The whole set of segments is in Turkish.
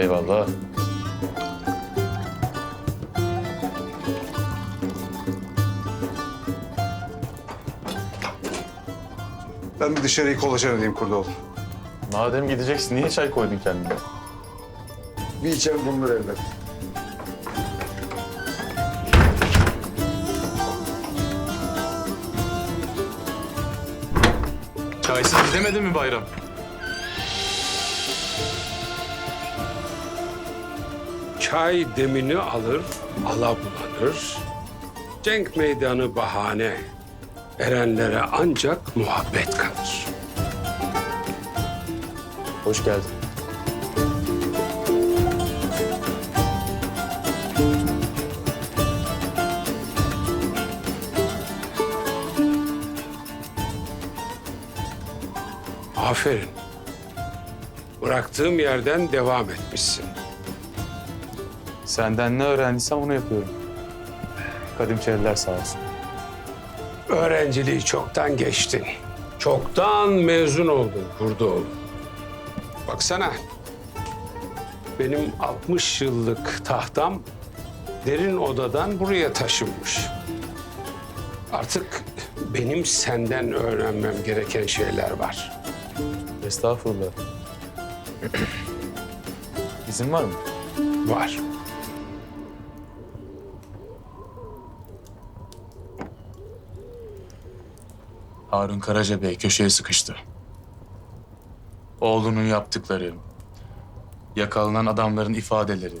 Eyvallah. Ben bir dışarıyı kolaçan edeyim Kurdoğlu. Madem gideceksin niye çay koydun kendine? Bir içer bulunur elbet. Çaysız gidemedin mi bayram? Çay demini alır, ala bulanır. Cenk meydanı bahane. Erenlere ancak muhabbet kalır. Hoş geldin. Aferin. Bıraktığım yerden devam etmişsin. Senden ne öğrendiysem onu yapıyorum. Kadim çeliler sağ olsun. Öğrenciliği çoktan geçtin. Çoktan mezun oldun Kurdoğlu. Baksana. Benim 60 yıllık tahtam derin odadan buraya taşınmış. Artık benim senden öğrenmem gereken şeyler var. Estağfurullah. İzin var mı? Var. Harun Karaca Bey köşeye sıkıştı. Oğlunun yaptıkları, yakalanan adamların ifadeleri,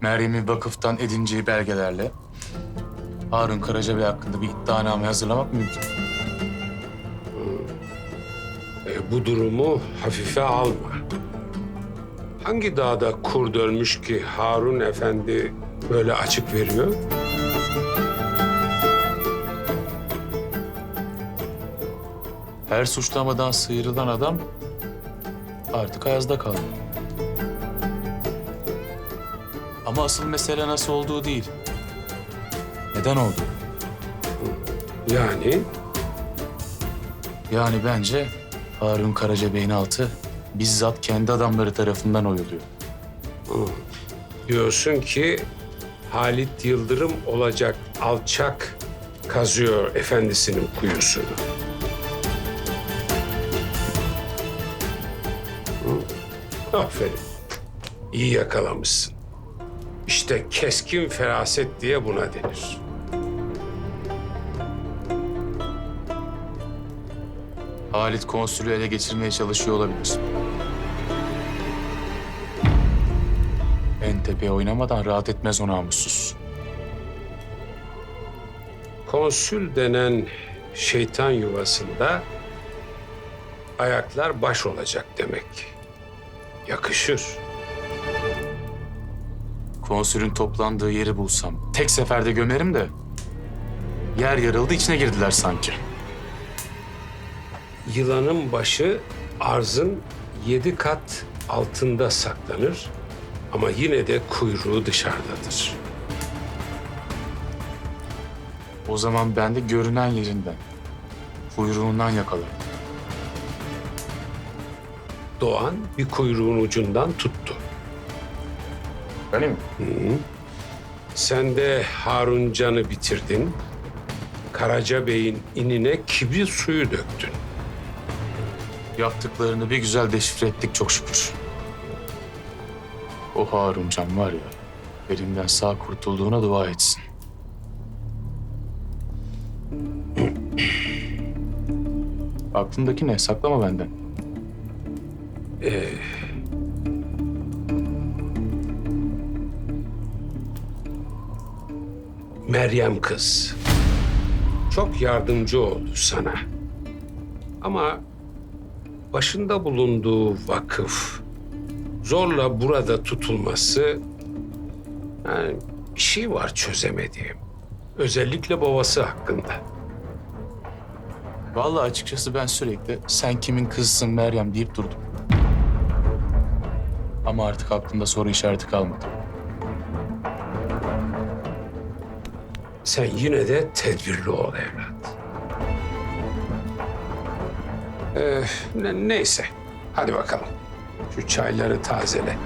Meryem'in vakıftan edineceği belgelerle Harun Karaca Bey hakkında bir iddianame hazırlamak mümkün. E, bu durumu hafife alma. Hangi dağda kur dönmüş ki Harun Efendi böyle açık veriyor? Her suçlamadan sıyrılan adam artık ayazda kaldı. Ama asıl mesele nasıl olduğu değil. Neden oldu? Yani Yani bence Harun Karaca Bey'in altı bizzat kendi adamları tarafından oyuluyor. diyorsun ki Halit Yıldırım olacak alçak kazıyor efendisinin kuyusunu. Aferin. İyi yakalamışsın. İşte keskin feraset diye buna denir. Halit konsülü ele geçirmeye çalışıyor olabilir. En tepeye oynamadan rahat etmez o namussuz. Konsül denen şeytan yuvasında ayaklar baş olacak demek. Yakışır. Konsülün toplandığı yeri bulsam tek seferde gömerim de yer yarıldı içine girdiler sanki. Yılanın başı arzın yedi kat altında saklanır ama yine de kuyruğu dışarıdadır. O zaman ben de görünen yerinden, kuyruğundan yakalarım. Doğan bir kuyruğun ucundan tuttu. Öyle mi? Sen de Harun Can'ı bitirdin. Karaca Bey'in inine kibir suyu döktün. Yaptıklarını bir güzel deşifre ettik çok şükür. O Harun Can var ya, elimden sağ kurtulduğuna dua etsin. Aklındaki ne? Saklama benden. Meryem kız. Çok yardımcı oldu sana. Ama başında bulunduğu vakıf zorla burada tutulması yani bir şey var çözemediğim. Özellikle babası hakkında. Vallahi açıkçası ben sürekli sen kimin kızısın Meryem deyip durdum. Ama artık aklımda soru işareti kalmadı. Sen yine de tedbirli ol evlat. Ee, ne- neyse. Hadi bakalım. Şu çayları tazele.